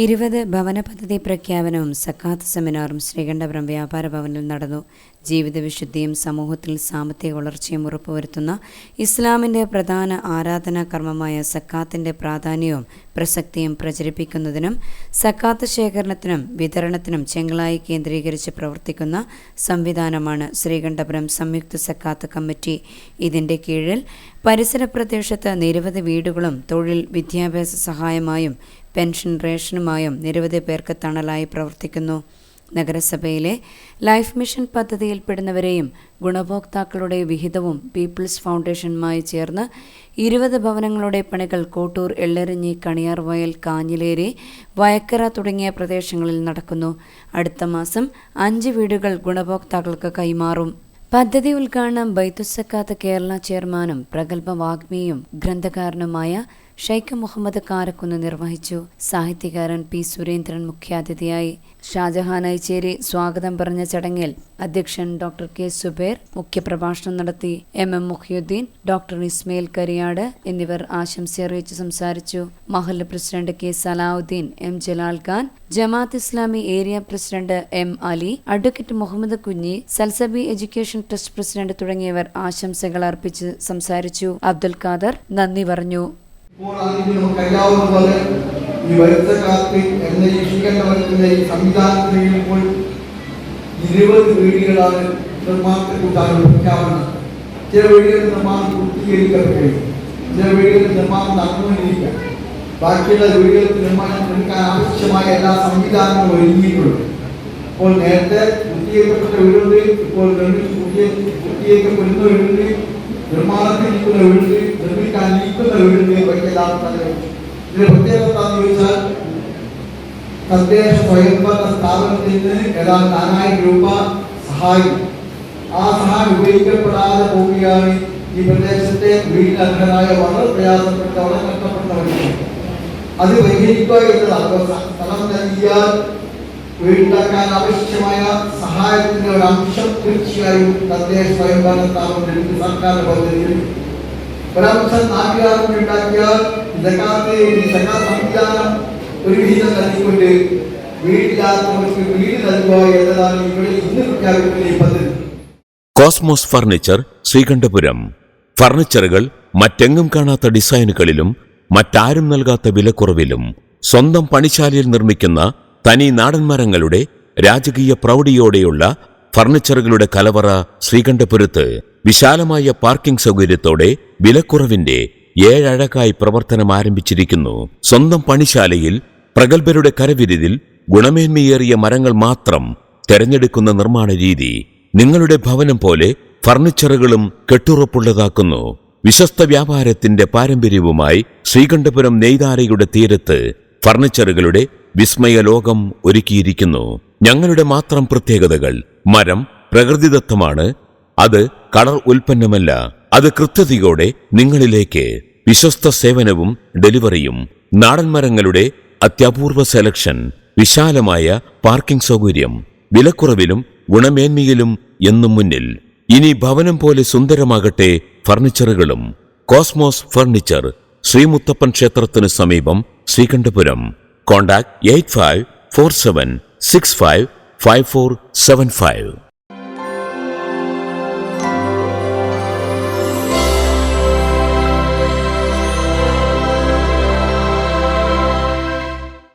ഇരുപത് ഭവന പദ്ധതി പ്രഖ്യാപനവും സക്കാത്ത് സെമിനാറും ശ്രീകണ്ഠപുരം വ്യാപാര ഭവനിൽ നടന്നു. ജീവിത വിശുദ്ധിയും സമൂഹത്തിൽ സാമ്പത്തിക വളർച്ചയും ഉറപ്പുവരുത്തുന്ന ഇസ്ലാമിന്റെ പ്രധാന ആരാധനാ കർമ്മമായ സക്കാത്തിന്റെ പ്രാധാന്യവും പ്രസക്തിയും പ്രചരിപ്പിക്കുന്നതിനും സക്കാത്ത് ശേഖരണത്തിനും വിതരണത്തിനും ചെങ്ങളായി കേന്ദ്രീകരിച്ച് പ്രവർത്തിക്കുന്ന സംവിധാനമാണ് ശ്രീകണ്ഠപുരം സംയുക്ത സക്കാത്ത് കമ്മിറ്റി. ഇതിന്റെ കീഴിൽ പരിസര പ്രദേശത്ത് നിരവധി വീടുകളും തൊഴിൽ വിദ്യാഭ്യാസ സഹായമായും പെൻഷൻ റേഷനുമായും നിരവധി പേർക്ക് തണലായി പ്രവർത്തിക്കുന്നു. നഗരസഭയിലെ ലൈഫ് മിഷൻ പദ്ധതിയിൽപ്പെടുന്നവരെയും ഗുണഭോക്താക്കളുടെ വിഹിതവും പീപ്പിൾസ് ഫൗണ്ടേഷനുമായി ചേർന്ന് ഇരുപത് ഭവനങ്ങളുടെ പണികൾ കോട്ടൂർ എള്ളെറിഞ്ഞി കണിയാർ വയൽ കാഞ്ഞിലേരി വയക്കര തുടങ്ങിയ പ്രദേശങ്ങളിൽ നടക്കുന്നു. അടുത്ത മാസം അഞ്ച് വീടുകൾ ഗുണഭോക്താക്കൾക്ക് കൈമാറും. പദ്ധതി ഉദ്ഘാടനം ബൈത്തുസക്കാത്ത കേരള ചെയർമാനും പ്രഗത്ഭ വാഗ്മിയും ഗ്രന്ഥകാരനുമായ ഷെയ്ഖ് മുഹമ്മദ് കാരക്കുന്ന് നിർവഹിച്ചു. സാഹിത്യകാരൻ പി. സുരേന്ദ്രൻ മുഖ്യാതിഥിയായി. ഷാജഹാൻ ഐച്ചേരി സ്വാഗതം പറഞ്ഞ ചടങ്ങിൽ അധ്യക്ഷൻ ഡോക്ടർ കെ. സുബേർ മുഖ്യപ്രഭാഷണം നടത്തി. M. M. Muhiyuddin doctor Ismail Kariyad എന്നിവർ ആശംസ അറിയിച്ച് സംസാരിച്ചു. മഹല്ല് president K. Salahuddin M. Jalal Khan Jamaat Islami area president M. Ali advocate Muhammad Kunhi Salsabi education trust president തുടങ്ങിയവർ ആശംസകൾ അർപ്പിച്ച് സംസാരിച്ചു. അബ്ദുൽ ഖാദർ നന്ദി പറഞ്ഞു. ഇപ്പോൾ ആണെങ്കിൽ നമുക്ക് അറിയാവുന്ന പോലെ ഈ വരുത്ത കാലത്ത് എന്ന സ്വീകരണത്തിന്റെ ഈ സംവിധാനത്തിന് ഇപ്പോൾ ഇരുപത് വീടുകളാണ് നിർമ്മാണത്തെക്കുറിച്ചാണ് പ്രഖ്യാപനം ചില വീടുകൾ നിർമ്മാണം പൂർത്തീകരിക്കപ്പെട്ടു ചില വീടുകൾ നിർമ്മാണം നടന്നുകൊണ്ടിരിക്കുക ബാക്കിയുള്ള വീടുകൾക്ക് നിർമ്മാണം എടുക്കാൻ ആവശ്യമായ എല്ലാ സംവിധാനങ്ങളും ഒരുങ്ങിയിട്ടുണ്ട്. അപ്പോൾ നേരത്തെ പൂർത്തീകരിക്കപ്പെട്ട വീടുണ്ട് ഇപ്പോൾ നിർമ്മിച്ച് പൂർത്തീ- പൂർത്തീകരിക്കപ്പെടുന്ന നിർമ്മാണത്തിൽ നിൽക്കുന്ന എല്ലാം തന്നെ ഇതിന്റെ പ്രത്യേകത എന്താണെന്ന് ചോദിച്ചാൽ തദ്ദേശ സ്വയംഭരണ സ്ഥാപനത്തിൽ നിന്ന് ഏതാണ്ട് നാലായിരം രൂപ സഹായം. ആ സഹായം ഉപയോഗിക്കപ്പെടാതെ പോവുകയാണ് ഈ പ്രദേശത്തെ വീടിനർഹരായ വളരെ പ്രയാസപ്പെട്ട വളരെ നഷ്ടപ്പെട്ടവർക്ക് അത് പരിഹരിക്കുക എന്നതാണ്. സ്ഥലം നൽകിയാൽ വീടുണ്ടാക്കാൻ ആവശ്യമായ സഹായത്തിന്റെ ഒരു അംശം തീർച്ചയായും തദ്ദേശ സ്വയംഭരണ സ്ഥാപനത്തിൽ സർക്കാരിന്റെ പദ്ധതിയിൽ ഒരംശം നാട്ടുകാർക്ക് ഉണ്ടാക്കിയാൽ ഈ സകാ സംവിധാനം ഒരു വിഹിതം നൽകിക്കൊണ്ട് വീടില്ലാത്തവർക്ക് വീട് നൽകുക എന്നതാണ് ഇവിടെ ഇന്ന് പ്രഖ്യാപിക്കുന്ന ഈ പദ്ധതി. Cosmos furniture Sreekandapuram. ഫർണിച്ചറുകൾ മറ്റെങ്ങും കാണാത്ത ഡിസൈനുകളിലും മറ്റാരും നൽകാത്ത വിലക്കുറവിലും സ്വന്തം പണിശാലയിൽ നിർമ്മിക്കുന്ന തനി നാടൻ മരങ്ങളുടെ രാജകീയ പ്രൗഢിയോടെയുള്ള ഫർണിച്ചറുകളുടെ കലവറ ശ്രീകണ്ഠപുരത്ത് വിശാലമായ പാർക്കിംഗ് സൗകര്യത്തോടെ വിലക്കുറവിന്റെ ഏഴഴകായി പ്രവർത്തനം ആരംഭിച്ചിരിക്കുന്നു. സ്വന്തം പണിശാലയിൽ പ്രഗത്ഭരുടെ കരവിരുതിൽ ഗുണമേന്മയേറിയ മരങ്ങൾ മാത്രം തെരഞ്ഞെടുക്കുന്ന നിർമ്മാണ രീതി നിങ്ങളുടെ ഭവനം പോലെ ഫർണിച്ചറുകളും കെട്ടുറപ്പുള്ളതാക്കുന്നു. വിശ്വസ്ത വ്യാപാരത്തിന്റെ പാരമ്പര്യവുമായി ശ്രീകണ്ഠപുരം നെയ്താരയുടെ തീരത്ത് ഫർണിച്ചറുകളുടെ വിസ്മയ ലോകം ഒരുക്കിയിരിക്കുന്നു. ഞങ്ങളുടെ മാത്രം പ്രത്യേകതകൾ മരം പ്രകൃതിദത്തമാണ് അത് കളർ ഉൽപ്പന്നമല്ല. അത് കൃത്യതയോടെ നിങ്ങളിലേക്ക് വിശ്വസ്ത സേവനവും ഡെലിവറിയും നാടൻ മരങ്ങളുടെ അത്യപൂർവ സെലക്ഷൻ വിശാലമായ പാർക്കിംഗ് സൗകര്യം വിലക്കുറവിലും ഗുണമേന്മയിലും എന്നും മുന്നിൽ. ഇനി ഭവനം പോലെ സുന്ദരമാകട്ടെ ഫർണിച്ചറുകളും. കോസ്മോസ് ഫർണിച്ചർ ശ്രീമുത്തപ്പൻ ക്ഷേത്രത്തിന് സമീപം Sreekandapuram. Contact eight five four seven six five five four seven five